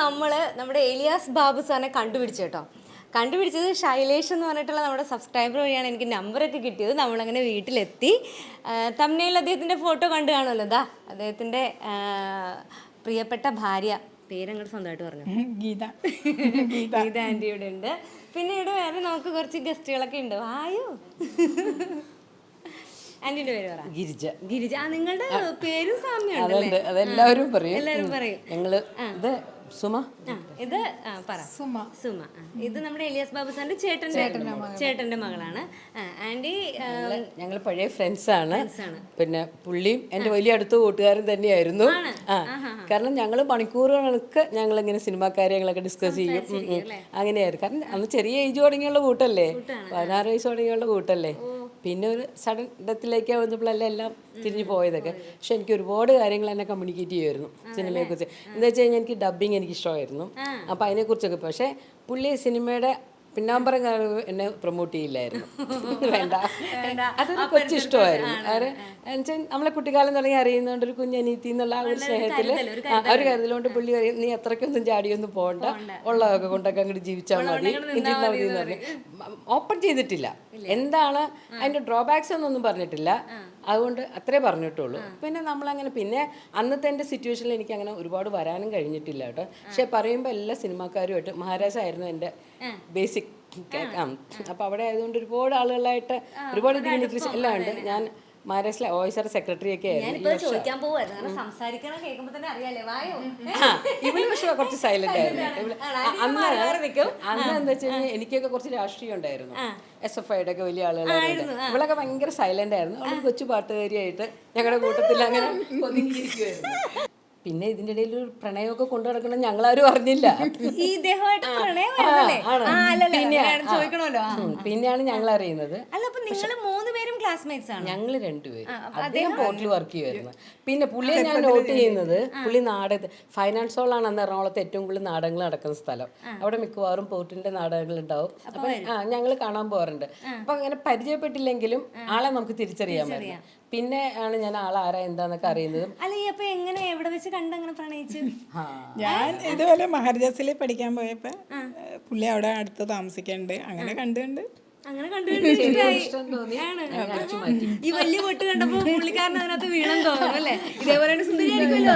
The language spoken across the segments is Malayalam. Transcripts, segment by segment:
നമ്മൾ നമ്മുടെ എലിയാസ് ബാബു സാറിനെ കണ്ടുപിടിച്ചു കേട്ടോ. കണ്ടുപിടിച്ചത് ശൈലേഷ് എന്ന് പറഞ്ഞിട്ടുള്ള നമ്മുടെ സബ്സ്ക്രൈബർ വഴിയാണ് എനിക്ക് നമ്പറൊക്കെ കിട്ടിയത്. നമ്മളങ്ങനെ വീട്ടിലെത്തി. തമ്മിൽ അദ്ദേഹത്തിന്റെ ഫോട്ടോ കണ്ടു കാണുമല്ലോ. ദാ അദ്ദേഹത്തിന്റെ പ്രിയപ്പെട്ട ഭാര്യ. പേരങ്ങോട്ട് സ്വന്തമായിട്ട് പറഞ്ഞു? ഗീത. ഗീത. ആന്റി ഇവിടെ ഉണ്ട്. ഇവിടെ വേറെ നമുക്ക് കുറച്ച് ഗസ്റ്റുകളൊക്കെ ഉണ്ട്. വായോ. ആന്റിന്റെ പേര് പറ. ഗിരിജ. ഗിരിജ. നിങ്ങളുടെ പേരും സാമ്യമുണ്ടല്ലേ? അതുണ്ട് അതെല്ലാവരും പറയും. എല്ലാവരും പറയും. ഞങ്ങൾ ഇത് സുമ? ഇത് പറ. സുമ. സുമ ഇത് നമ്മുടെ എലിയാസ് ബാബു സാറിന്റെ ചേട്ടന്റെ ചേട്ടന്റെ മകളാണ്. ആന്റി ഞങ്ങൾ പഴയ ഫ്രണ്ട്സ് ആണ്. പിന്നെ പുള്ളിയും എന്റെ വലിയ അടുത്ത കൂട്ടുകാരൻ തന്നെയായിരുന്നു. കാരണം ഞങ്ങൾ മണിക്കൂറുകളൊക്കെ ഞങ്ങൾ ഇങ്ങനെ സിനിമാ കാര്യങ്ങളൊക്കെ ഡിസ്കസ് ചെയ്യും. അങ്ങനെയായിരുന്നു. കാരണം അന്ന് ചെറിയ ഏജ് തുടങ്ങിയുള്ള കൂട്ടല്ലേ? പതിനാറ് വയസ്സ് തുടങ്ങിയുള്ള കൂട്ടല്ലേ? പിന്നെ ഒരു സഡൻ ഡെത്തിലേക്ക് വന്നപ്പോഴല്ല എല്ലാം തിരിഞ്ഞു പോയതൊക്കെ. പക്ഷെ എനിക്ക് ഒരുപാട് കാര്യങ്ങൾ എന്നെ കമ്മ്യൂണിക്കേറ്റ് ചെയ്യുമായിരുന്നു സിനിമയെക്കുറിച്ച്. എന്താ വെച്ച് കഴിഞ്ഞാൽ എനിക്ക് ഡബ്ബിങ് എനിക്ക് ഇഷ്ടമായിരുന്നു. അപ്പോൾ അതിനെക്കുറിച്ചൊക്കെ. പക്ഷേ പുള്ളി സിനിമയുടെ പിന്നാമ്പറം എന്നെ പ്രൊമോട്ട് ചെയ്യില്ലായിരുന്നു വേണ്ട അതൊരു കൊച്ചിഷ്ടമായിരുന്നു എന്നുവെച്ചാൽ നമ്മളെ കുട്ടിക്കാലം തുടങ്ങി അറിയുന്നതുകൊണ്ട് ഒരു കുഞ്ഞനീത്തി എന്നുള്ള ആ ഒരു സ്നേഹത്തിൽ ഒരു കരുതലുകൊണ്ട് പുള്ളി പറയും നീ അത്രയ്ക്കൊന്നും ചാടിയൊന്നും പോകണ്ട ഉള്ളതൊക്കെ കൊണ്ടൊക്കെ അങ്ങോട്ട് ജീവിച്ചാൽ മതി എന്ന് പറഞ്ഞു ഓപ്പൺ ചെയ്തിട്ടില്ല എന്താണ് അതിന്റെ ഡ്രോബാക്സ് എന്നൊന്നും പറഞ്ഞിട്ടില്ല അതുകൊണ്ട് അത്രേ പറഞ്ഞിട്ടുള്ളൂ. പിന്നെ നമ്മളങ്ങനെ പിന്നെ അന്നത്തെ എന്റെ സിറ്റുവേഷനിൽ എനിക്ക് അങ്ങനെ ഒരുപാട് വരാനും കഴിഞ്ഞിട്ടില്ല കേട്ടോ. പക്ഷെ പറയുമ്പോൾ എല്ലാ സിനിമാക്കാരുമായിട്ട് മഹാരാജ ആയിരുന്നു എന്റെ ബേസിക് അപ്പോൾ അവിടെ ആയതുകൊണ്ട് ഒരുപാട് ആളുകളായിട്ട് ഒരുപാട് ഡിഗ്നിറ്റീസ് എല്ലാം ഉണ്ട്. ഞാൻ മഹാരാഷ്ട്ര ഓയിസർ സെക്രട്ടറി ഒക്കെ ആയിരുന്നു ചോദിക്കാൻ പോവായിരുന്നു കാരണം സംസാരിക്കണം തന്നെ അറിയാലേ വായോ? ഇവൾ പക്ഷേ കുറച്ച് സൈലന്റ് ആയിരുന്നു. അന്ന് അന്ന് എന്താ വെച്ചാൽ എനിക്കൊക്കെ കുറച്ച് രാഷ്ട്രീയം ഉണ്ടായിരുന്നു. എസ് എഫ് ഐയുടെ ഒക്കെ വലിയ ആളുകളായിരുന്നു ഇവളൊക്കെ ഭയങ്കര സൈലന്റ് ആയിരുന്നു. അവളൊരു കൊച്ചു പാട്ടുകാരിയായിട്ട് ഞങ്ങളുടെ കൂട്ടത്തിൽ അങ്ങനെ ഒതുങ്ങിയിരിക്കുമായിരുന്നു പിന്നെ ഇതിന്റെ ഇടയിൽ ഒരു പ്രണയമൊക്കെ കൊണ്ടു നടക്കണം ഞങ്ങളാരും അറിഞ്ഞില്ല. പിന്നെയാണ് ഞങ്ങൾ അറിയുന്നത് അല്ല അപ്പൊ നിങ്ങൾ മൂന്ന് ക്ലാസ്മേറ്റ്സ് ആണ്? ഞങ്ങൾ രണ്ടുപേരും. അദ്ദേഹം പോർട്ടിൽ വർക്ക് ചെയ്യുമായിരുന്നു പിന്നെ പുള്ളിയെ ഞാൻ നോട്ട് ചെയ്യുന്നത് പുള്ളി നാടക ഫൈനാൻസ് ഹോളാണ് അന്ന് എറണാകുളത്ത് ഏറ്റവും കൂടുതൽ നാടകങ്ങൾ നടക്കുന്ന സ്ഥലം. അവിടെ മിക്കവാറും പോർട്ടിന്റെ നാടകങ്ങൾ ഉണ്ടാവും അപ്പൊ ഞങ്ങൾ കാണാൻ പോകാറുണ്ട്. അപ്പൊ അങ്ങനെ പരിചയപ്പെട്ടില്ലെങ്കിലും ആളെ നമുക്ക് തിരിച്ചറിയാൻ പറ്റും. പിന്നെ ആണ് ഞാൻ ആളാരാ ആരാ എന്താന്നൊക്കെ അറിയുന്നത്. അല്ല ഈ അപ്പൊ എങ്ങനെ എവിടെ വെച്ച് കണ്ടങ്ങനെ പ്രണയിച്ചു? ഞാൻ ഇതുപോലെ മഹാരാജാസിൽ പഠിക്കാൻ പോയപ്പോ പുള്ളി അവിടെ അടുത്ത് താമസിക്കണ്ട്. അങ്ങനെ കണ്ടുകൊണ്ട് അങ്ങനെ തോന്നി. ഞാൻ ഈ വലിയ പൊട്ട് കണ്ടപ്പോ പുള്ളിക്കാരൻ അതിനകത്ത് വീണം തോന്നുന്നു അല്ലേ? ഇതേപോലെ സുന്ദരിയായിരിക്കുമല്ലോ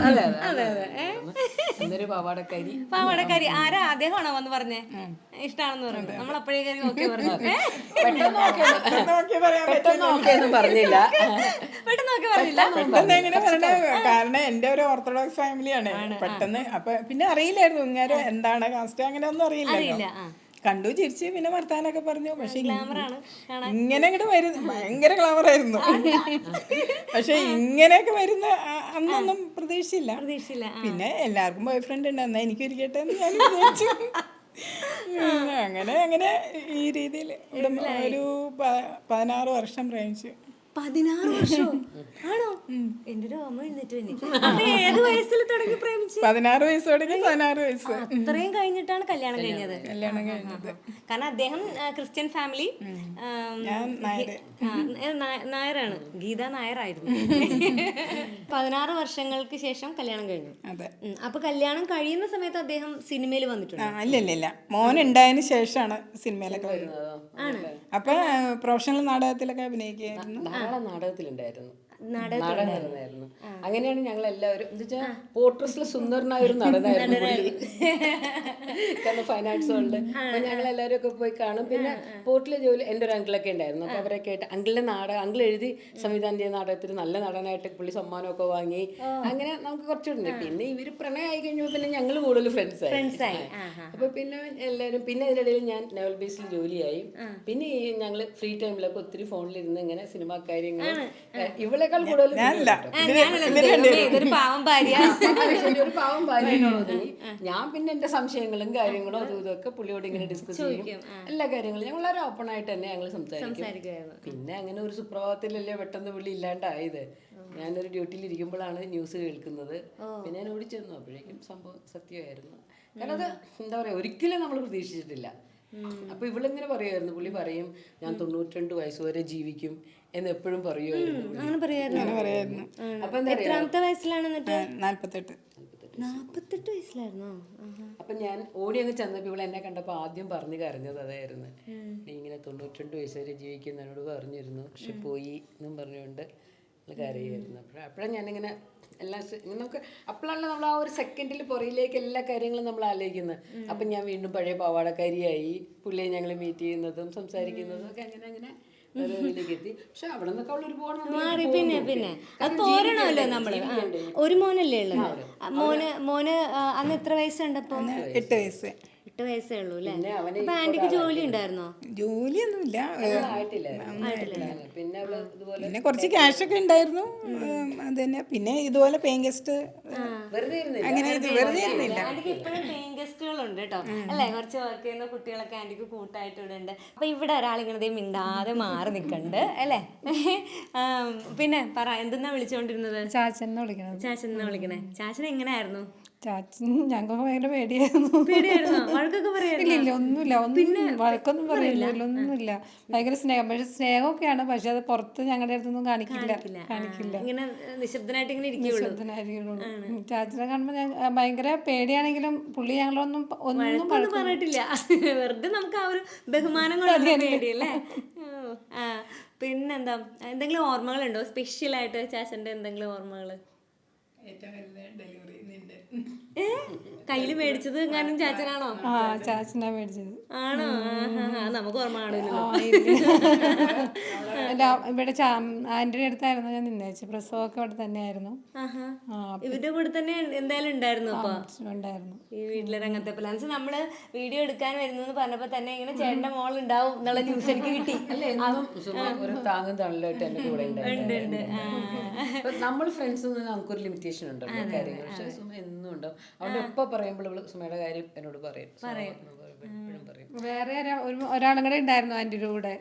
അതെ അതെ പാവാടക്കാരി. പാവാടക്കാരി. ആരാ? അദ്ദേഹമാണോ വന്ന് പറഞ്ഞേ? ഇഷ്ടാണെന്ന് പറഞ്ഞു നമ്മൾ അപ്പോഴേ നോക്കി പറഞ്ഞു പറഞ്ഞില്ല. പെട്ടെന്ന് നോക്കി പറഞ്ഞില്ല. പെട്ടെന്ന് എങ്ങനെ പറഞ്ഞ കാരണം എന്റെ ഒരു ഓർത്തഡോക്സ് ഫാമിലിയാണ് പെട്ടെന്ന്. അപ്പൊ പിന്നെ അറിയില്ലായിരുന്നു. ഇങ്ങനെ എന്താണ്? കാസ്റ്റ് അങ്ങനെ ഒന്നും അറിയില്ല. കണ്ടു ചിരിച്ച് പിന്നെ വർത്താനൊക്കെ പറഞ്ഞു. പക്ഷെ ഇങ്ങനെ അങ്ങോട്ട് വരുന്നു ഭയങ്കര ഗ്ലാമർ ആയിരുന്നു. പക്ഷെ ഇങ്ങനെയൊക്കെ വരുന്ന അന്നൊന്നും പ്രതീക്ഷിച്ചില്ല പ്രതീക്ഷയില്ല പിന്നെ എല്ലാവർക്കും ബോയ് ഫ്രണ്ട് ഉണ്ട് എന്നാ എനിക്ക് ഇരിക്കട്ടെ എന്ന് ഞാൻ വിചാരിച്ചു. അങ്ങനെ അങ്ങനെ ഈ രീതിയിൽ ഒരു പതിനാറ് വർഷം പ്രേമിച്ചു. പതിനാറ് വർഷം? ആണോ? എന്റെ ഒരു ഓർമ്മ എഴുന്നേറ്റ് പിന്നെ ഏത് വയസ്സിൽ തുടങ്ങി പ്രേമിച്ചു? പതിനാറ് വയസ്സ് തുടങ്ങി പതിനാറ് വയസ്സ്. അത്രയും കഴിഞ്ഞിട്ടാണ് കല്യാണം കഴിഞ്ഞത്. കല്യാണം കഴിഞ്ഞത്. കാരണം അദ്ദേഹം ക്രിസ്ത്യൻ ഫാമിലി നായരാണ്. ഗീത നായരായിരുന്നു. പതിനാറ് വർഷങ്ങൾക്ക് ശേഷം കല്യാണം കഴിഞ്ഞു. അപ്പൊ കല്യാണം കഴിയുന്ന സമയത്ത് അദ്ദേഹം സിനിമയിൽ വന്നിട്ടുണ്ട്? ഇല്ല ഇല്ല ഇല്ല. മോൻ ഉണ്ടായതിനു ശേഷമാണ് സിനിമയിലൊക്കെ വരുന്നത്. അപ്പൊ പ്രൊഫഷണൽ നാടകത്തിലൊക്കെ അഭിനയിക്കുകയായിരുന്നു. ധാരാളം നാടകത്തിലുണ്ടായിരുന്നു നാടകമായിരുന്നു അങ്ങനെയാണ് ഞങ്ങൾ എല്ലാവരും എന്താ വെച്ചാൽ പോർട്രസിലെ സുന്ദരനായ ഒരു നടനായിരുന്നു. കാരണം ഫൈനാൻസ് ഉണ്ട് അപ്പൊ ഞങ്ങൾ എല്ലാവരും ഒക്കെ പോയി കാണും. പിന്നെ പോർട്ടിലെ ജോലി എന്റെ ഒരു അങ്കിളൊക്കെ ഉണ്ടായിരുന്നു. അപ്പൊ അവരൊക്കെ ആയിട്ട് അങ്കിളിന്റെ നാടകം അങ്കിൾ എഴുതി സംവിധാനം ചെയ്ത നാടകത്തിൽ നല്ല നടനായിട്ട് പുള്ളി സമ്മാനമൊക്കെ വാങ്ങി. അങ്ങനെ നമുക്ക് കുറച്ചുണ്ട്. പിന്നെ ഇവർ പ്രണയമായി കഴിഞ്ഞപ്പോൾ പിന്നെ ഞങ്ങൾ കൂടുതൽ ഫ്രണ്ട്സ് ആയി. അപ്പൊ പിന്നെ എല്ലാവരും പിന്നെ ഇതിനിടയിൽ ഞാൻ നെവൽ ബേസിൽ ജോലിയായി. പിന്നെ ഞങ്ങൾ ഫ്രീ ടൈമിലൊക്കെ ഒത്തിരി ഫോണിലിരുന്ന് ഇങ്ങനെ സിനിമാ കാര്യങ്ങൾ ഇവളെക്കാൾ കൂടുതൽ ഞാനല്ല. ആ, ഞാനല്ല ദൈവമേ, ഇതൊരു പാവം ഭാര്യ. ഒരു പാവം. ഞാൻ പിന്നെ എന്റെ സംശയങ്ങളും കാര്യങ്ങളും അതും ഇതൊക്കെ പുള്ളിയോട് ഇങ്ങനെ ഡിസ്കസ് ചെയ്യും. എല്ലാ കാര്യങ്ങളും ഞങ്ങൾ വളരെ ഓപ്പൺ ആയിട്ട് തന്നെ ഞങ്ങൾ സംസാരിക്കും. പിന്നെ അങ്ങനെ ഒരു സുപ്രഭാതത്തിലല്ലേ പെട്ടെന്ന് പുള്ളി ഇല്ലാണ്ടായത്. ഞാനൊരു ഡ്യൂട്ടിയിൽ ഇരിക്കുമ്പോഴാണ് ന്യൂസ് കേൾക്കുന്നത്. പിന്നെ ഞാൻ ഓടിച്ചെന്നു അപ്പോഴേക്കും സംഭവം സത്യമായിരുന്നു. കാരണം അത് എന്താ പറയാ ഒരിക്കലും നമ്മൾ പ്രതീക്ഷിച്ചിട്ടില്ല. അപ്പൊ ഇവളിങ്ങനെ പറയുമായിരുന്നു പുള്ളി പറയും ഞാൻ തൊണ്ണൂറ്റിരണ്ട് വയസ്സ് വരെ ജീവിക്കും. എന്ന് എപ്പോഴും പറയുമായിരുന്നു അങ്ങനെ പറയായിരുന്നു. പറയായിരുന്നു. അപ്പൊ എത്രാമത്തെ വയസ്സിലാണ് എന്നിട്ട്? നാല്പത്തെട്ട്. നാപ്പത്തെട്ട് വയസ്സിലായിരുന്നോ? അപ്പൊ ഞാൻ ഓടി അങ്ങ് ചെന്നപ്പോ ഇവിടെ എന്നെ കണ്ടപ്പോ ആദ്യം പറഞ്ഞു കരഞ്ഞത് അതായിരുന്നു. നീ ഇങ്ങനെ തൊണ്ണൂറ്റിരണ്ട് വയസ്സ് വരെ ജീവിക്കുന്നതിനോട് പറഞ്ഞിരുന്നു. പക്ഷെ പോയി എന്നും പറഞ്ഞുകൊണ്ട് കരയായിരുന്നു. അപ്പോഴ അപ്പോഴാണ് ഞാനിങ്ങനെ എല്ലാം നമുക്ക് അപ്പോഴാണല്ലോ നമ്മൾ ആ ഒരു സെക്കൻഡിൽ പുറയിലേക്ക് എല്ലാ കാര്യങ്ങളും നമ്മൾ ആലോചിക്കുന്നത്. അപ്പം ഞാൻ വീണ്ടും പഴയ പാവാടക്കാരിയായി. പുള്ളിയെ ഞങ്ങൾ മീറ്റ് ചെയ്യുന്നതും സംസാരിക്കുന്നതും ഒക്കെ അങ്ങനെ അങ്ങനെ ഓരോ ഇതിലേക്ക് എത്തി പക്ഷെ അവിടെ നിന്നൊക്കെ അവൾ ഒരുപാട് മാറി. പിന്നെ പിന്നെ. അത് പോരണമല്ലോ നമ്മൾ. ഒരു മോനല്ലേ ഉള്ളത്? മോന് മോന് അന്ന് എത്ര വയസ്സുണ്ടപ്പോ എട്ട് വയസ്സ്. എട്ട് വയസ്സേ ഉള്ളൂ അല്ലേ? പിന്നെ അവന് അപ്പൊ ആന്റിക്ക് ജോലി ഉണ്ടായിരുന്നോ? ജോലിയൊന്നുമില്ല. ആയിട്ടില്ല. പിന്നെ അവൾ ക്യാഷ് ഒക്കെ കുറച്ച് ഉണ്ടായിരുന്നു. അത് തന്നെ. പിന്നെ ഇതുപോലെ പേയിങ് ഗസ്റ്റ് അങ്ങനെ വെറുതെ ഇരുന്നില്ല. ആന്റിക്ക് ഇപ്പോഴും പെയിൻ ഗസ്റ്റുകളുണ്ട് കേട്ടോ. അല്ലേ? കുറച്ച് വർക്ക് ചെയ്യുന്ന കുട്ടികളൊക്കെ ആന്റിക്ക് കൂട്ടായിട്ട് ഇവിടെ ഉണ്ട്. അപ്പൊ ഇവിടെ ഒരാളിങ്ങനെ ദേ മിണ്ടാതെ മാറി നിൽക്കണ്ട് അല്ലേ? പിന്നെ പറ എന്തെന്നാ വിളിച്ചോണ്ടിരുന്നത്? ചാച്ചൻ എന്ന് വിളിക്കണത്. ചാച്ചൻ എന്നാ വിളിക്കണേ? ചാച്ചൻ എങ്ങനെയായിരുന്നു? ചാച്ചൻ ഞങ്ങൾക്ക് ഭയങ്കര പേടിയായിരുന്നു. പേടിയായിരുന്നോ? വഴക്കൊക്കെ പറയായിരുന്നു? ഇല്ല ഇല്ല ഒന്നുമില്ല. ഒന്നും വഴക്കൊന്നും പറയില്ല. ഒന്നുമില്ല. ഭയങ്കര സ്നേഹം. പക്ഷെ സ്നേഹമൊക്കെയാണ്. പക്ഷെ അത് പുറത്ത് ഞങ്ങളുടെ അടുത്തൊന്നും കാണിക്കില്ല. കാണിക്കില്ല. ഇങ്ങനെ നിശബ്ദനായിട്ട് ഇങ്ങനെ. ചാച്ചനെ കാണുമ്പോൾ ഞാൻ ഭയങ്കര പേടിയാണെങ്കിലും പുള്ളി ഞങ്ങളൊന്നും ഒന്നും പറഞ്ഞിട്ടില്ല. വെറുതെ നമുക്ക് ആ ഒരു ബഹുമാനം കൊണ്ടുള്ള പേടിയല്ലേ? പിന്നെന്താ? എന്തെങ്കിലും ഓർമ്മകളുണ്ടോ? സ്പെഷ്യൽ ആയിട്ട് ചാച്ചന്റെ എന്തെങ്കിലും ഓർമ്മകൾ? ഏറ്റവും ഡെലിവറി കയ്യിൽ മേടിച്ചത് എങ്ങാനും ചാച്ചനാണോ? ആ ചാച്ചനാ മേടിച്ചത്. ആണോ? നമുക്ക് ഓർമ്മ. അല്ല ഇവിടെ ആന്റിയുടെ അടുത്തായിരുന്നു ഞാൻ നിന്നേച്ച് പ്രസവമൊക്കെ ഇവിടെ തന്നെയായിരുന്നു. ഇവരുടെ കൂടെ തന്നെ എന്തായാലും ഉണ്ടായിരുന്നു അപ്പൊ? ഉണ്ടായിരുന്നു. ഈ വീട്ടിലെ രംഗത്തെ പ്ലാൻസ് നമ്മൾ വീഡിയോ എടുക്കാൻ വരുന്നു പറഞ്ഞപ്പോ തന്നെ ഇങ്ങനെ ചേട്ടന്റെ മോൾ ഉണ്ടാവും എന്നുള്ള ന്യൂസ് എനിക്ക് കിട്ടി. ഒരു താങ്ങും തണലായിട്ട് എന്റെ കൂടെ ഉണ്ടായിരുന്നു. നമ്മൾ ഫ്രണ്ട്സ് നമുക്കൊരു ലിമിറ്റേഷൻ ഉണ്ടല്ലോ കാര്യങ്ങൾ പക്ഷെ സുമ എന്നും ഉണ്ടാവും. അവിടെ എപ്പോ പറയുമ്പോൾ ഇവൾ സുമയുടെ കാര്യം എന്നോട് പറയും. പറയും. വേറെ ഒരാ- ഒരു ഒരാളും കൂടെ ഉണ്ടായിരുന്നു ആന്റിയുടെ കൂടെ.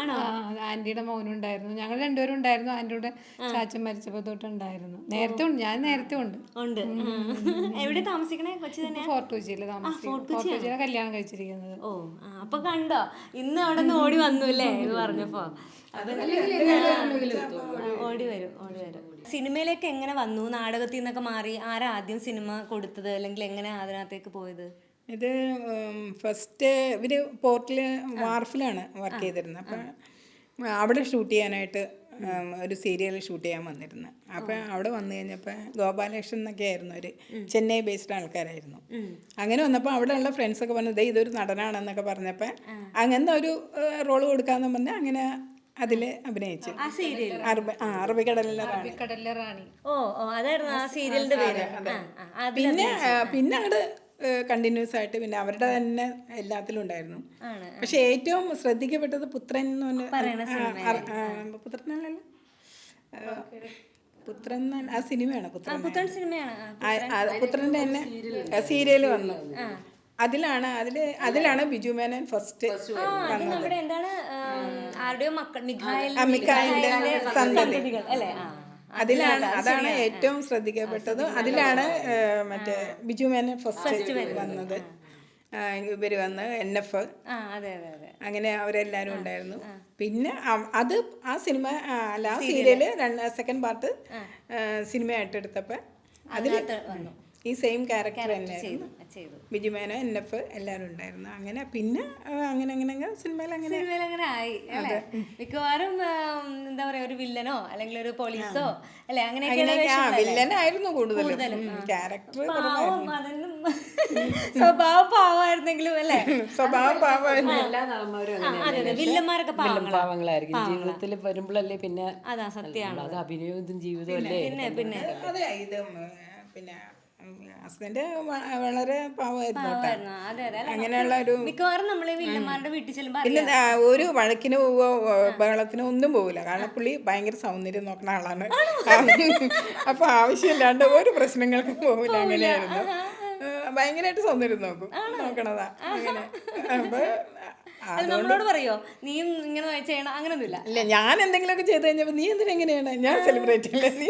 ആണോ? ആന്റിയുടെ മോനും ഉണ്ടായിരുന്നു ഞങ്ങൾ രണ്ടുപേരും ഉണ്ടായിരുന്നു. ആന്റിയുടെ ചാച്ചൻ മരിച്ചപ്പോ തൊട്ട് ഉണ്ടായിരുന്നു നേരത്തെ ഉണ്ട്. ഞാൻ നേരത്തെ ഉണ്ട്. ഉണ്ട്. എവിടെ താമസിക്കണേ? കൊച്ചി തന്നെ ഫോർട്ട് കൊച്ചിയിൽ താമസിക്കും ഫോർട്ട് കൊച്ചിയിലാണ് കല്യാണം കഴിച്ചിരിക്കുന്നത്. ഓ അപ്പൊ കണ്ടോ? ഇന്ന് അവിടെ നിന്ന് ഓടി വന്നു അല്ലേ? എന്ന് പറഞ്ഞപ്പോ. ഓടി വരും ഓടി വരും. സിനിമയിലേക്ക് എങ്ങനെ വന്നു? നാടകത്തിൽ നിന്നൊക്കെ മാറി. ആരാ ആദ്യം സിനിമ കൊടുത്തത്? അല്ലെങ്കിൽ എങ്ങനെ അതിനകത്തേക്ക് പോയത്? ഇത് ഫസ്റ്റ് ഇവർ പോർട്ടിൽ വാർഫിലാണ് വർക്ക് ചെയ്തിരുന്നത് അപ്പം അവിടെ ഷൂട്ട് ചെയ്യാനായിട്ട് ഒരു സീരിയൽ ഷൂട്ട് ചെയ്യാൻ വന്നിരുന്നു. അപ്പം അവിടെ വന്നു കഴിഞ്ഞപ്പോൾ ഗോപാലകൃഷ്ണൻ എന്നൊക്കെ ആയിരുന്നു ഒരു ചെന്നൈ ബേസ്ഡ് ആൾക്കാരായിരുന്നു. അങ്ങനെ വന്നപ്പോൾ അവിടെയുള്ള ഫ്രണ്ട്സൊക്കെ പറഞ്ഞു ദേ ഇതൊരു നടനാണെന്നൊക്കെ പറഞ്ഞപ്പോൾ അങ്ങനെ ഒരു റോൾ കൊടുക്കാമെന്ന് പറഞ്ഞാൽ അങ്ങനെ അതിൽ അഭിനയിച്ചു. ആ സീരിയൽ അറബി ആ അറബിക്കടലിലെ റാണി. ഓ ഓ അതായിരുന്നു ആ സീരിയലിന്റെ പേര്. പിന്നെ പിന്നെ അങ്ങോട്ട് കണ്ടിന്യൂസ് ആയിട്ട് പിന്നെ അവരുടെ തന്നെ എല്ലാത്തിലും ഉണ്ടായിരുന്നു. പക്ഷെ ഏറ്റവും ശ്രദ്ധിക്കപ്പെട്ടത് പുത്രൻ എന്ന് പറഞ്ഞ ആ, ആ, പുത്രനല്ലല്ലോ? ആ, പുത്രൻ ആ സിനിമയാണ് പുത്രൻ? പുത്രൻ സിനിമയാണ്. ആ. ആ, ആ, പുത്രന്റെ തന്നെ സീരിയൽ വന്നു. അതിലാണ് അതിൽ അതിലാണ് ബിജു മേനൻ ഫസ്റ്റ് മിഖായിലിന്റെ സന്തതികൾ അല്ലേ? അതിലാണ് അതാണ് ഏറ്റവും ശ്രദ്ധിക്കപ്പെട്ടത്. അതിലാണ് മറ്റേ ബിജു മേനൻ ഫസ്റ്റ് വന്നത്. ഇവർ വന്ന് എൻ എഫ് അങ്ങനെ അവരെല്ലാരും ഉണ്ടായിരുന്നു. പിന്നെ അത് ആ സിനിമ അല്ല ആ സീരിയൽ. സെക്കൻഡ് പാർട്ട് സിനിമയായിട്ട് എടുത്തപ്പോൾ അതിൽ ഈ സെയിം ക്യാരക്ടർ തന്നെ ചെയ്തു ചെയ്തു ബിജു മേനോ എൻ എഫ് എല്ലാവരും ഉണ്ടായിരുന്നു അങ്ങനെ പിന്നെ അങ്ങനെ അങ്ങനെ സിനിമയിൽ അങ്ങനെ സിനിമയിൽ അങ്ങനെ ആയി അല്ലേ മിക്കവാറും എന്താ പറയാ ഒരു വില്ലനോ അല്ലെങ്കിൽ ഒരു പോലീസോ അല്ലെ അങ്ങനെ അങ്ങനെയൊക്കെ വില്ലനായിരുന്നു കൂടുതലും ക്യാരക്ടർ സ്വഭാവ പാവമായിരുന്നെങ്കിലും അല്ലേ സ്വഭാവം വില്ലന്മാരൊക്കെ പാവങ്ങളാ പാവങ്ങളായിരിക്കും ജീവിതത്തിൽ വരുമ്പോഴല്ലേ പിന്നെ അതാ സത്യമാണ് അത് അഭിനയവും ഇതും ജീവിതവും അല്ലേ പിന്നെ പിന്നെ അതെ ഇത് പിന്നെ ഹസ്ബൻഡ് വളരെ പാവമായിരുന്നു അങ്ങനെയുള്ള ഒരു മിക്കവാറും വില്ലന്മാരുടെ വീട്ടിൽ ഇല്ല ഒരു വഴക്കിന് പോവോ ബഹളത്തിനോ ഒന്നും പോവില്ല. കാരണം പുള്ളി ഭയങ്കര സൗന്ദര്യം നോക്കുന്ന ആളാണ്. അപ്പൊ ആവശ്യമില്ലാണ്ട് ഒരു പ്രശ്നങ്ങൾക്കും പോവില്ല. അങ്ങനെയായിരുന്നു. ഭയങ്കരമായിട്ട് സൗന്ദര്യം നോക്കും. നോക്കണതാ. അങ്ങനെ. അപ്പൊ അത് നമ്മളോട് പറയോ? നീ ഇങ്ങനെ ചെയ്യണം. അങ്ങനൊന്നുമില്ല. ഇല്ല ഞാൻ എന്തെങ്കിലുമൊക്കെ ചെയ്ത് കഴിഞ്ഞപ്പോൾ നീ എന്തിനെങ്ങനെയാണ് ഞാൻ സെലിബ്രേറ്റ് അല്ലേ നീ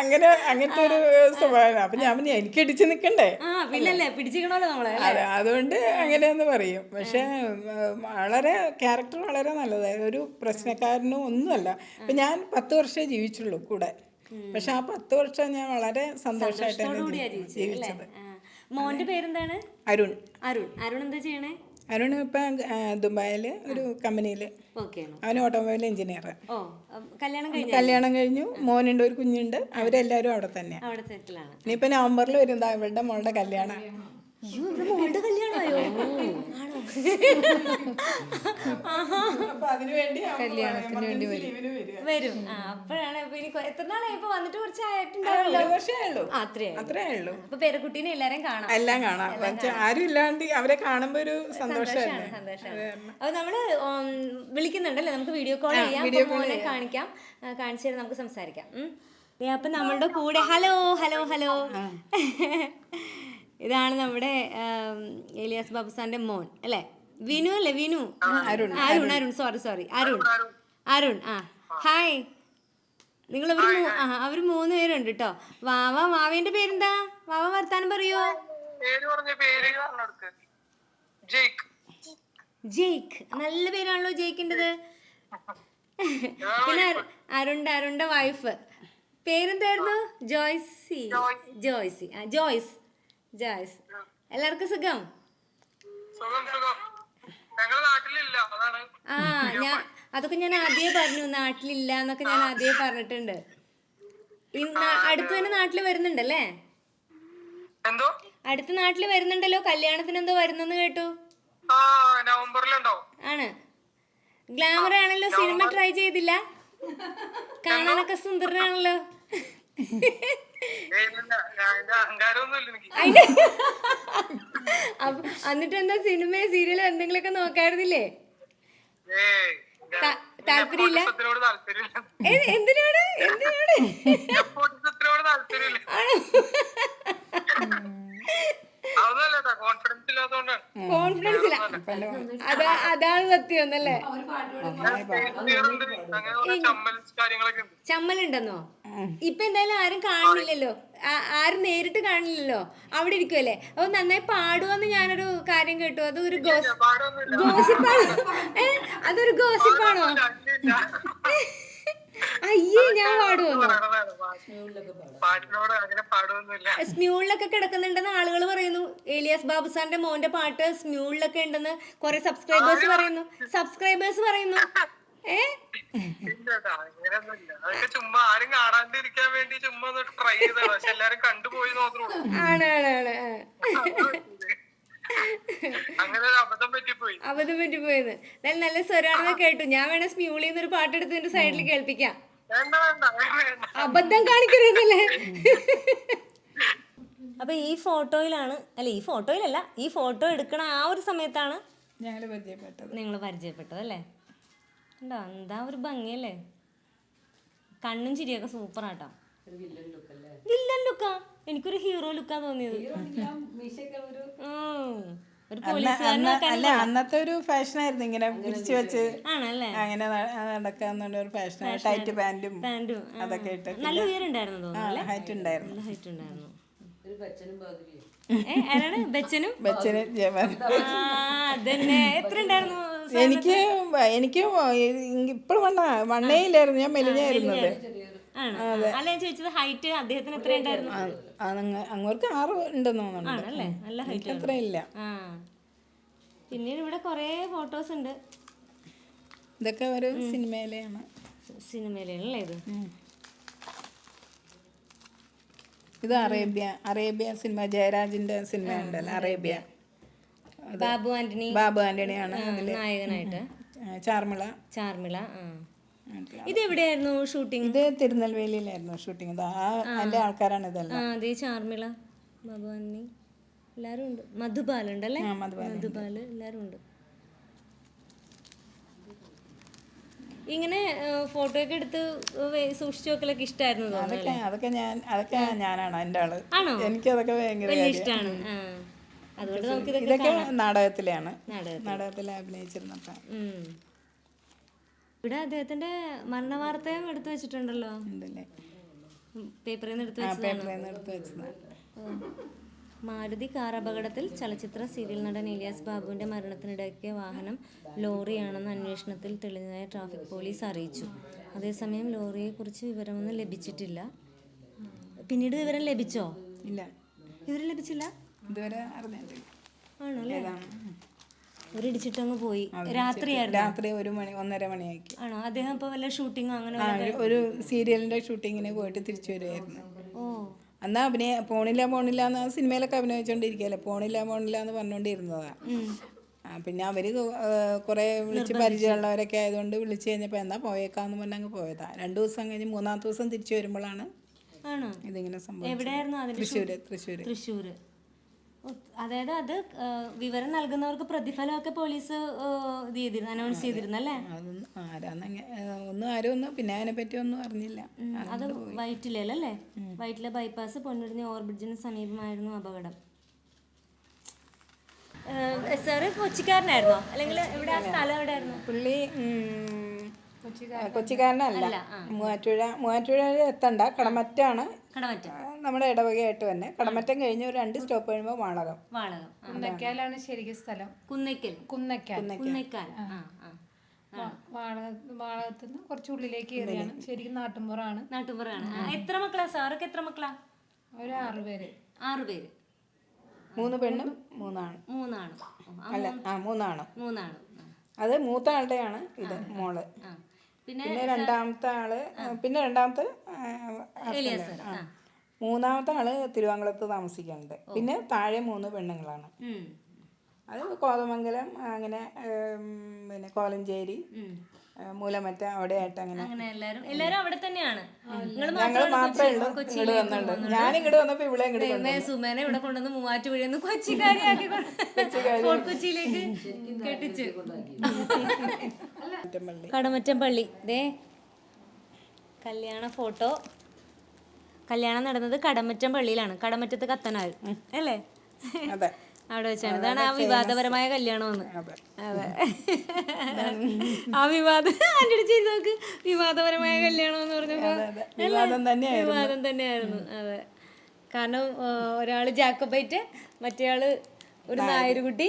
അങ്ങനെ അങ്ങനത്തെ ഒരു സ്വഭാവം. അപ്പൊ ഞാൻ പിന്നെ എനിക്ക് അടിച്ചു നിൽക്കണ്ടേ ആ പിന്നല്ലേ പിടിച്ചിക്കണല്ലോ നമ്മളെ അതെ അതുകൊണ്ട് അങ്ങനെയെന്ന് പറയും. പക്ഷെ വളരെ ക്യാരക്ടർ വളരെ നല്ലതായിരുന്നു ഒരു പ്രശ്നക്കാരനും ഒന്നുമല്ല. അപ്പം ഞാൻ പത്ത് വർഷമേ ജീവിച്ചുള്ളൂ കൂടെ. പക്ഷെ ആ പത്ത് വർഷം ഞാൻ വളരെ സന്തോഷമായിട്ടാണ് ജീവിച്ചത്. മോന്റെ പേരെന്താണ്? അരുൺ. അരുൺ. അരുൺ എന്താ ചെയ്യണേ? അരുൺ ഇപ്പം ദുബായിൽ ഒരു കമ്പനിയിൽ ഓക്കെ അവൻ ഓട്ടോമൊബൈൽ എഞ്ചിനീയർ ഓ കല്യാണം കഴിഞ്ഞ. കല്യാണം കഴിഞ്ഞു. മോനുണ്ട് ഒരു കുഞ്ഞുണ്ട്. അവരെല്ലാരും അവിടെ സെറ്റിലാണ് ഇനിയിപ്പോൾ നവംബറിൽ വരുന്നതാ ഇവളുടെ മോളുടെ കല്യാണം. അയ്യോ ഇവിടെ മോളുടെ കല്യാണമായോ? ആണോ? കല്യാണത്തിന് വേണ്ടി വരും. വരും. ആ അപ്പോഴാണ് ഇനി എത്ര നാളായി ഇപ്പൊ വന്നിട്ട് കുറച്ച് ഉള്ളൂ അത്രേ ഉള്ളൂ അപ്പൊ പേരക്കുട്ടീനെ എല്ലാരും കാണാം. എല്ലാം കാണാം. ആരും ഇല്ലാണ്ട് അവരെ കാണുമ്പോ ഒരു സന്തോഷമാണ് സന്തോഷമാണ്. അപ്പൊ നമ്മൾ വിളിക്കുന്നുണ്ടല്ലേ? നമുക്ക് വീഡിയോ കോൾ ചെയ്യാം. മോനെ കാണിക്കാം. കാണിച്ചു തരാം നമുക്ക് സംസാരിക്കാം. ഉം. അപ്പൊ നമ്മളുടെ കൂടെ ഹലോ ഹലോ ഹലോ. ഇതാണ് നമ്മുടെ ഏലിയാസ് ബാബുസാന്റെ മോൻ അല്ലേ? വിനു അല്ലേ? Vinu. Arun Arun Arun. Sorry sorry Arun Arun. ആ. ഹായ് നിങ്ങൾ അവർ ആ അവർ മൂന്ന് പേരുണ്ട് കേട്ടോ വാവ വാവേന്റെ പേരെന്താ? വാവ വർത്താനം പറയോ. ജെയ്ക്ക്. നല്ല പേരാണല്ലോ ജെയ്ക്കിന്റെത്. പിന്നെ അരുണ്ട അരുണിന്റെ വൈഫ്. പേരെന്തായിരുന്നു? ജോയ്സി. ജോയ്സി. ആ ജോയ്സ്. ജോയ്സ്. എല്ലാവർക്കും സുഖം? ആ ഞാൻ അതൊക്കെ ഞാൻ ആദ്യമേ പറഞ്ഞു നാട്ടിലില്ല എന്നൊക്കെ ഞാൻ ആദ്യമേ പറഞ്ഞിട്ടുണ്ട്. അടുത്ത് തന്നെ നാട്ടിൽ വരുന്നുണ്ടല്ലേ? എന്തോ? അടുത്ത നാട്ടിൽ വരുന്നുണ്ടല്ലോ കല്യാണത്തിന് എന്തോ വരുന്നെന്ന് കേട്ടു. ആണ്. ഗ്ലാമർ ആണല്ലോ സിനിമ ട്രൈ ചെയ്തില്ല. കാണാനൊക്കെ സുന്ദരനാണല്ലോ. എന്നിട്ട് എന്താ സിനിമ സീരിയൽ എന്തെങ്കിലുമൊക്കെ നോക്കായിരുന്നില്ലേ? താല്പര്യമില്ല? എന്തിനാണ് എന്തിനോട്? ആണോ? കോൺഫിഡൻസ് ഇല്ലാത്തതുകൊണ്ടാണ് കോൺഫിഡൻസ് ഇല്ല. അതാ അതാണ് സത്യം ഒന്നല്ലേ ചെയ്യാറുണ്ട് അങ്ങനെ കുറെ ചമ്മൽസ് കാര്യങ്ങളൊക്കെ ഉണ്ട്. ചമ്മലുണ്ടെന്നോ? ഇപ്പൊ എന്തായാലും ആരും കാണില്ലല്ലോ. ആ- ആരും നേരിട്ട് കാണില്ലല്ലോ. അവിടെ ഇരിക്കുമല്ലേ അപ്പൊ നന്നായി പാടുവെന്ന് ഞാനൊരു കാര്യം കേട്ടു. അത് ഒരു ഗോസിപ്പാണോ? ഏ അതൊരു ഗോസിപ്പാണോ. അയ്യേ ഞാൻ പാടുവന്നോ പാട്ടിനോട് അങ്ങനെ പാടുവൊന്നുമില്ല. സ്മ്യൂളിലൊക്കെ കിടക്കുന്നുണ്ടെന്ന് ആളുകൾ പറയുന്നു. ഏലിയാസ് ബാബു സാറിന്റെ മോന്റെ പാട്ട് സ്മ്യൂളിലൊക്കെ ഉണ്ടെന്ന് കുറെ സബ്സ്ക്രൈബേഴ്സ് പറയുന്നു. സബ്സ്ക്രൈബേഴ്സ് പറയുന്നു. ആണ് ആണ് ആണ് അബദ്ധം പറ്റിപ്പോയി. അബദ്ധം പറ്റി പോയത് നല്ല നല്ല സ്വരാണെന്ന് കേട്ടു. ഞാൻ വേണേ സ്മ്യൂളി എന്നൊരു ഒരു പാട്ട് എടുത്ത് നിന്റെ സൈഡിൽ കേൾപ്പിക്കാം. അബദ്ധം കാണിക്കരുതല്ലേ അപ്പൊ ഈ ഫോട്ടോയിലാണ് അല്ല ഈ ഫോട്ടോയിലല്ല ഈ ഫോട്ടോ എടുക്കണ ആ ഒരു സമയത്താണ് ഞങ്ങൾ പരിചയപ്പെട്ടത്. നിങ്ങൾ പരിചയപ്പെട്ടത് അല്ലേ ഉണ്ടോ എന്താ ഒരു ഭംഗിയല്ലേ? കണ്ണും ചിരിയൊക്കെ സൂപ്പർ ആട്ടോ വില്ലൻ ലുക്കാ എനിക്കൊരു ഹീറോ ലുക്കാ തോന്നിയത്. അല്ല അന്നത്തെ ഒരു ഫാഷനായിരുന്നു ഇങ്ങനെ പിരിച്ചു വെച്ച് ആണല്ലേ? അങ്ങനെ നടക്കാന്നുള്ള ഒരു ഫാഷൻ ടൈറ്റ് പാന്റും പാന്റും അതൊക്കെ ഇട്ട് നല്ല ഉയരുണ്ടായിരുന്നു ഹൈറ്റ് ഉണ്ടായിരുന്നു. ഹൈറ്റ് ഉണ്ടായിരുന്നു. ഒരു ബച്ചനും അതന്നെ. എത്ര ഉണ്ടായിരുന്നു എനിക്ക് എനിക്ക് ഇപ്പോഴും വണ്ണ വണ്ണയിലായിരുന്നു ഞാൻ മെലിഞ്ഞായിരുന്നത് ആ. അല്ല ഞാൻ ചോദിച്ചത് ഹൈറ്റ് അദ്ദേഹത്തിന് എത്ര ഉണ്ടായിരുന്നു? അങ്ങോട്ട് ആറ് ഉണ്ടെന്ന് തോന്നുന്നു നല്ല ഹൈറ്റ് അത്ര ഇല്ല പിന്നീട് ഇവിടെ കുറേ ഫോട്ടോസ് ഉണ്ട്. ഇതൊക്കെ ഒരു സിനിമയിലെയാണ്. സിനിമയിലല്ലേ ഇത്? ഇത് അറേബ്യ അറേബ്യ സിനിമ ജയരാജിന്റെ സിനിമ ഉണ്ടല്ലോ അറേബ്യ. ബാബു ആന്റണി. ബാബു ആന്റണിയാണ് നായകനായിട്ട്. ചാർമിള. ചാർമിള ആ. ഇത് എവിടെയായിരുന്നു ഷൂട്ടിംഗ് ഇത് തിരുനെൽവേലിയിലായിരുന്നു ഷൂട്ടിംഗ് ആ അതിന്റെ ആൾക്കാരാണ് ഇതെല്ലാം. അതേ ചാർമിള ഭഗവാനി എല്ലാരും ഉണ്ട്. മധുപാൽ ഉണ്ടല്ലേ? മധുബാല എല്ലാരും ഉണ്ട്. ഇങ്ങനെ ഫോട്ടോ ഒക്കെ എടുത്ത് സൂക്ഷിച്ചു വെക്കലൊക്കെ ഇഷ്ടമായിരുന്നു അതൊക്കെ അതൊക്കെ ഞാൻ അതൊക്കെ ഞാനാണ് എന്റെ ആൾ? എനിക്ക് അതൊക്കെ ഭയങ്കര ഇഷ്ടമാണ് അതുകൊണ്ട് നമുക്ക് ഇതൊക്കെ നാടകത്തിലാണ് നാടകത്തിൽ. അഭിനയിച്ചിരുന്നപ്പം. ഇവിടെ അദ്ദേഹത്തിന്റെ മരണ വാർത്തയും എടുത്തു വെച്ചിട്ടുണ്ടല്ലോ. ഉണ്ടല്ലേ? പേപ്പറിൽ നിന്ന് എടുത്തു വെച്ചതാണ്. എടുത്ത് വെച്ചതാണ് മാരുതി കാർ അപകടത്തിൽ ചലച്ചിത്ര സീരിയൽ നടൻ ഇലിയാസ് ബാബുവിന്റെ മരണത്തിനിടയ്ക്ക് വാഹനം ലോറിയാണെന്ന് അന്വേഷണത്തിൽ തെളിഞ്ഞതായി ട്രാഫിക് പോലീസ് അറിയിച്ചു. അതേസമയം ലോറിയെക്കുറിച്ച് വിവരമൊന്നും ലഭിച്ചിട്ടില്ല. പിന്നീട് വിവരം ലഭിച്ചോ? ഇല്ല. വിവരം ലഭിച്ചില്ല? ഇതുവരെ അറിഞ്ഞിട്ടില്ല. ആണല്ലേ? ഏതാണ് ഒരിടിച്ചിട്ടങ്ങ് പോയി രാത്രിയായിരുന്നു. രാത്രി ഒരു മണി ഒന്നര മണിയാക്കി. ആണോ? അദ്ദേഹം ഇപ്പൊ വല്ല ഷൂട്ടിങ്ങോ അങ്ങനെ ഒരു- സീരിയലിന്റെ ഷൂട്ടിങ്ങിന് പോയിട്ട് തിരിച്ചു വരുമായിരുന്നു ഓ. അന്നാ അഭിനയ പോണില്ല പോണില്ല എന്ന് സിനിമയിലൊക്കെ അഭിനയിച്ചോണ്ടിരിക്കല്ലേ പോണില്ല പോണില്ല എന്ന് പറഞ്ഞോണ്ടിരുന്നതാ. പിന്നെ അവർ കുറെ വിളിച്ച് പരിചയമുള്ളവരൊക്കെ ആയതുകൊണ്ട് വിളിച്ചു കഴിഞ്ഞപ്പോ എന്നാ പോയേക്കാന്ന് പറഞ്ഞ് അങ്ങ് പോയതാ. രണ്ടു ദിവസം കഴിഞ്ഞ് മൂന്നാമത്തെ ദിവസം തിരിച്ചു വരുമ്പോഴാണ് ഇതിങ്ങനെ സംഭവം തൃശ്ശൂര് തൃശ്ശൂര്. തൃശ്ശൂര്. അതായത് അത് വിവരം നൽകുന്നവർക്ക് പ്രതിഫലമൊക്കെ പോലീസ് ആ, ഇത് ചെയ്തിരുന്നു അനൗൺസ് ചെയ്തിരുന്നു അല്ലേ? ആരാന്ന് ഒന്നും ആരും ഒന്നും പിന്നെ അതിനെ പറ്റി ഒന്നും അറിഞ്ഞില്ല. അത് വൈറ്റിലല്ലേ വൈറ്റിലെ ബൈപ്പാസ് പൊന്നുടിഞ്ഞ ഓവർബ്രിഡ്ജിന് സമീപമായിരുന്നു അപകടം. സാറ് കൊച്ചിക്കാരനായിരുന്നോ? അല്ലെങ്കിൽ ഇവിടെ ആ സ്ഥലം എവിടെയായിരുന്നു? പുള്ളി കൊച്ചിക്കാരനല്ല. മൂവാറ്റുപുഴ മൂവാറ്റുപുഴ എത്തണ്ട. കടമറ്റാണ് കടമറ്റ. നമ്മുടെ ഇടവകയായിട്ട് തന്നെ കടമറ്റം കഴിഞ്ഞ് ഒരു രണ്ട് സ്റ്റോപ്പ് കഴിയുമ്പോൾ വാളകം. വാളകം. കുന്നക്കാലാണ് ശരിക്കും സ്ഥലം. കുന്നക്കൽ കുന്നക്കാൽ. കുന്നയ്ക്കാൽ. ആ. ആ വാളക കുറച്ച് ഉള്ളിലേക്ക് കയറിയാണ് ശരിക്കും നാട്ടുമ്പുറമാണ് നാട്ടുപുറാണ് എത്ര മക്കളാ സാറൊക്കെ എത്ര മക്കളാ? ഒരു ആറ് പേര്. ആറു പേര്. മൂന്ന് പെണ്ണും മൂന്നാണ്. മൂന്നാണ്. ആ, അല്ല ആ മൂന്നാണ്. മൂന്നാണ്. അത് മൂത്ത ആളുടെയാണ് ഇത് മോൾ. പിന്നെ രണ്ടാമത്തെ ആൾ പിന്നെ രണ്ടാമത്തെ. മൂന്നാമത്തെ ആൾ തിരുവാങ്കുളത്ത് താമസിക്കുന്നുണ്ട്. പിന്നെ താഴെ മൂന്ന് പെണ്ണുങ്ങളാണ്. അത് കോതമംഗലം അങ്ങനെ പിന്നെ കോലഞ്ചേരി മൂലമറ്റ അവിടെ ആയിട്ട് അങ്ങനെ. അങ്ങനെ എല്ലാരും എല്ലാരും അവിടെ തന്നെയാണ്. നിങ്ങൾ ഞങ്ങൾ മാത്രമേ ഉള്ളൂ ഇങ്ങോട്ട് വന്നുള്ളൂ ഞാൻ ഇങ്ങോട്ട് വന്നപ്പോ ഇവിടെ ഇങ്ങോട്ട് സുമേനെ ഇവിടെ കൊണ്ടുവന്ന് മൂവാറ്റുപുഴന്ന് കൊച്ചിക്കാരിയാക്കി കൊണ്ട് ഫോർട്ട് കൊച്ചിയിലേക്ക് കെട്ടിച്ച്. കടമറ്റം പള്ളി. ദേ കല്യാണ ഫോട്ടോ. കല്യാണം നടന്നത് കടമറ്റം പള്ളിയിലാണ്. കടമറ്റത്ത് കത്തനാർ അല്ലേ? അതെ. അവിടെ വെച്ചാണ്. ഇതാണ് ആ വിവാദപരമായ കല്യാണമെന്ന് അതെ. ആ വിവാദം ചെയ്ത് നോക്ക്. വിവാദപരമായ കല്യാണം എന്ന് പറഞ്ഞപ്പോ. വിവാദം തന്നെയായിരുന്നു. അതെ. കാരണം ഒരാൾ ജാക്കബൈറ്റ് മറ്റേയാൾ ഒരു നായരുകുട്ടി.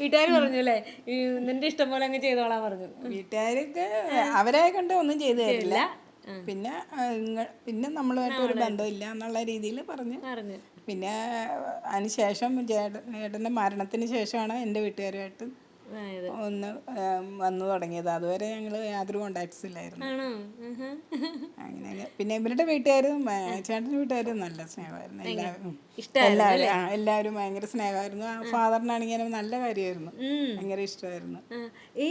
വീട്ടുകാർ പറഞ്ഞു അല്ലേ? നിന്റെ ഇഷ്ടം പോലെ അങ്ങ് ചെയ്തോളാൻ പറഞ്ഞു. വീട്ടുകാർക്ക് അവരെ കൊണ്ട് ഒന്നും ചെയ്തു തരില്ല. പിന്നെ പിന്നെ നമ്മളുമായിട്ട് ഒരു ബന്ധമില്ല എന്നുള്ള രീതിയിൽ പറഞ്ഞ്. പിന്നെ അതിന് ശേഷം ചേട്ടൻ ചേട്ടന്റെ മരണത്തിന് ശേഷമാണ് എന്റെ വീട്ടുകാരുമായിട്ട് ഒന്ന് വന്നു തുടങ്ങിയത്. അതുവരെ ഞങ്ങൾ യാതൊരു കോണ്ടാക്ട്സ് ഇല്ലായിരുന്നു. അങ്ങനെ പിന്നെ ഇവരുടെ വീട്ടുകാരും ചേട്ടന്റെ വീട്ടുകാരും നല്ല സ്നേഹമായിരുന്നു. എല്ലാവരും. എല്ലാവരും ഭയങ്കര സ്നേഹമായിരുന്നു. ആ ഫാദറിനാണെങ്കിൽ നല്ല കാര്യമായിരുന്നു. ഭയങ്കര ഇഷ്ടമായിരുന്നു. ഈ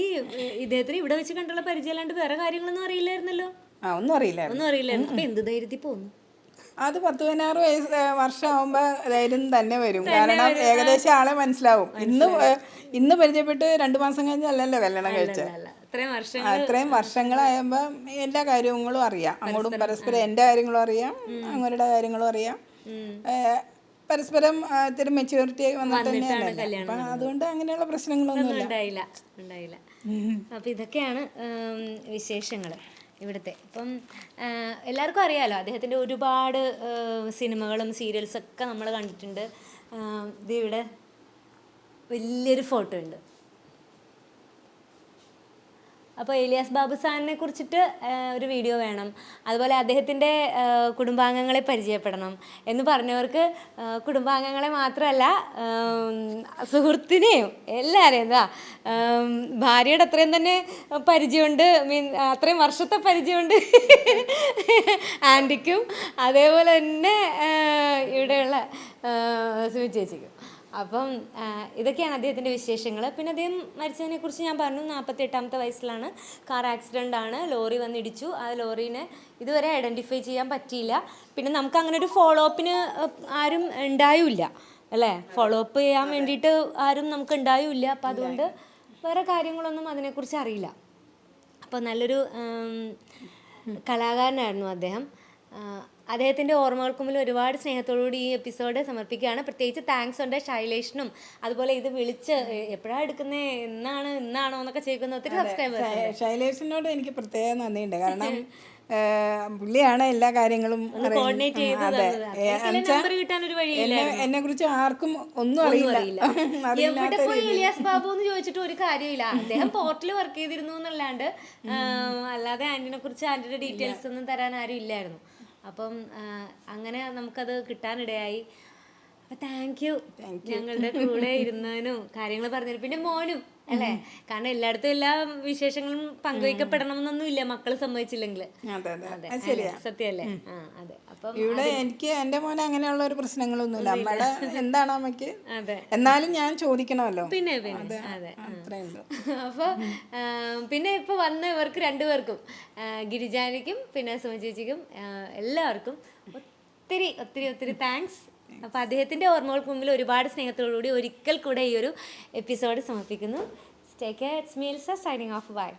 ഇദ്ദേഹത്തിന് ഇവിടെ വെച്ച് കണ്ടുള്ള പരിചയം അല്ലാണ്ട് വേറെ കാര്യങ്ങളൊന്നും അറിയില്ലായിരുന്നല്ലോ? ആ ഒന്നും അറിയില്ല ഒന്നും അറിയില്ലായിരുന്നു. അപ്പൊ എന്ത് ധൈര്യത്തിൽ പോന്നു? അത് പത്ത് പതിനാറ് വയസ്സ് വർഷമാകുമ്പോ ധൈര്യം തന്നെ വരും. കാരണം ഏകദേശം ആളെ മനസ്സിലാവും. ഇന്ന് ഇന്ന് പരിചയപ്പെട്ട് രണ്ടു മാസം കഴിഞ്ഞല്ലല്ലോ കല്യാണം കഴിച്ച. അത്രയും വർഷം അത്രയും വർഷങ്ങളായപ്പോ എല്ലാ കാര്യങ്ങളും അറിയാം. അങ്ങോട്ടും പരസ്പരം എന്റെ കാര്യങ്ങളും അറിയാം അങ്ങനെ കാര്യങ്ങളും അറിയാം. പരസ്പരം ഇത്തിരി മെച്യൂരിറ്റി വന്നിട്ട് തന്നെയാണ് അപ്പൊ അതുകൊണ്ട് അങ്ങനെയുള്ള പ്രശ്നങ്ങളൊന്നും ഉണ്ടായില്ല ഉണ്ടായില്ല. അപ്പം ഇതൊക്കെയാണ് വിശേഷങ്ങൾ ഇവിടുത്തെ. ഇപ്പം എല്ലാവർക്കും അറിയാമല്ലോ അദ്ദേഹത്തിന്റെ ഒരുപാട് സിനിമകളും സീരിയൽസൊക്കെ നമ്മൾ കണ്ടിട്ടുണ്ട്. ഇത് ഇവിടെ വലിയൊരു ഫോട്ടോ ഉണ്ട് അപ്പോൾ ഏലിയാസ് ബാബു സാറിനെ കുറിച്ചിട്ട് ഒരു വീഡിയോ വേണം. അതുപോലെ അദ്ദേഹത്തിന്റെ കുടുംബാംഗങ്ങളെ പരിചയപ്പെടണം എന്ന് പറഞ്ഞവർക്ക് കുടുംബാംഗങ്ങളെ മാത്രമല്ല സുഹൃത്തിനെയും എല്ലാവരെയും എന്താ ഭാര്യയുടെ അത്രയും തന്നെ പരിചയമുണ്ട്. മീൻ അത്രയും വർഷത്തെ പരിചയമുണ്ട്. ആന്റിക്കും അതേപോലെ തന്നെ ഇവിടെയുള്ള ആ, സുമി ചേച്ചിക്കും. അപ്പം ഇതൊക്കെയാണ് അദ്ദേഹത്തിന്റെ വിശേഷങ്ങൾ പിന്നെ അദ്ദേഹം മരിച്ചതിനെക്കുറിച്ച് ഞാൻ പറഞ്ഞു നാൽപ്പത്തി എട്ടാമത്തെ വയസ്സിലാണ്. കാർ ആക്സിഡന്റ് ആണ് ലോറി വന്നിടിച്ചു. ആ ലോറീനെ ഇതുവരെ ഐഡന്റിഫൈ ചെയ്യാൻ പറ്റിയില്ല. പിന്നെ നമുക്ക് അങ്ങനെ ഒരു ഫോളോ അപ്പിന് ആരും ഉണ്ടായില്ല. അല്ലേ? ഫോളോ അപ്പ് ചെയ്യാൻ വേണ്ടിയിട്ട് ആരും നമുക്ക് ഉണ്ടായില്ല. അപ്പം അതുകൊണ്ട് വേറെ കാര്യങ്ങളൊന്നും അതിനെക്കുറിച്ച് അറിയില്ല. അപ്പോൾ നല്ലൊരു കലാകാരനായിരുന്നു അദ്ദേഹം. അദ്ദേഹത്തിന്റെ ഓർമ്മകൾക്ക് മുമ്പിൽ ഒരുപാട് സ്നേഹത്തോടുകൂടി ഈ എപ്പിസോഡ് സമർപ്പിക്കുകയാണ്. പ്രത്യേകിച്ച് താങ്ക്സ് ഉണ്ട് ശൈലേഷിനും. അതുപോലെ ഇത് വിളിച്ച് എപ്പോഴാണ് എടുക്കുന്നത് എന്നാണ് ഇന്നാണോ എന്നൊക്കെ ചോദിക്കുന്ന ഒത്തിരി സബ്സ്ക്രൈബേഴ്സ് ശൈലേഷിനോട് എനിക്ക് പ്രത്യേക നന്ദിയുണ്ട്. കാരണം പുള്ളിയാണ് എല്ലാ കാര്യങ്ങളും എന്നെ കുറിച്ച് ആർക്കും ഒന്നും അറിയില്ല. ബാബു എന്ന് ചോദിച്ചിട്ട് ഒരു കാര്യമില്ല അദ്ദേഹം പോർട്ടിൽ വർക്ക് ചെയ്തിരുന്നു എന്നല്ലാണ്ട് അല്ലാതെ ആന്റിനെ കുറിച്ച് ആന്റിയുടെ ഡീറ്റെയിൽസ് ഒന്നും തരാൻ ആരും ഇല്ലായിരുന്നു. അപ്പം അങ്ങനെ നമുക്കത് കിട്ടാനിടയായി. അപ്പൊ താങ്ക് യു ഞങ്ങളുടെ കൂടെ ഇരുന്നതിനും കാര്യങ്ങൾ പറഞ്ഞതിനും പിന്നെ മോനും അല്ലേ? കാരണം എല്ലായിടത്തും എല്ലാ വിശേഷങ്ങളും പങ്കുവയ്ക്കപ്പെടണം എന്നൊന്നും ഇല്ല മക്കൾ സമ്മതിച്ചില്ലെങ്കിൽ സത്യല്ലേ? അതെ. അപ്പം ഇവിടെ എനിക്ക് എന്റെ മോനെ അങ്ങനെയുള്ള ഒരു പ്രശ്നങ്ങളൊന്നുമില്ല. അമ്മയുടെ എന്താണ് അമ്മയ്ക്ക്? അതെ. എന്നാലും ഞാൻ ചോദിക്കണമല്ലോ. പിന്നെ പിന്നെ അതെ അപ്പോൾ പിന്നെ ഇപ്പൊ വന്ന ഇവർക്ക് രണ്ടുപേർക്കും ഗിരിജാനിക്കും പിന്നെ സുമ ചേച്ചിക്കും എല്ലാവർക്കും ഒത്തിരി ഒത്തിരി ഒത്തിരി താങ്ക്സ് അപ്പോൾ അദ്ദേഹത്തിന്റെ ഓർമ്മകൾക്ക് മുമ്പിൽ ഒരുപാട് സ്നേഹത്തോടുകൂടി ഒരിക്കൽ കൂടെ ഈ ഒരു എപ്പിസോഡ് സമർപ്പിക്കുന്നു. Stay care it's meals signing off bye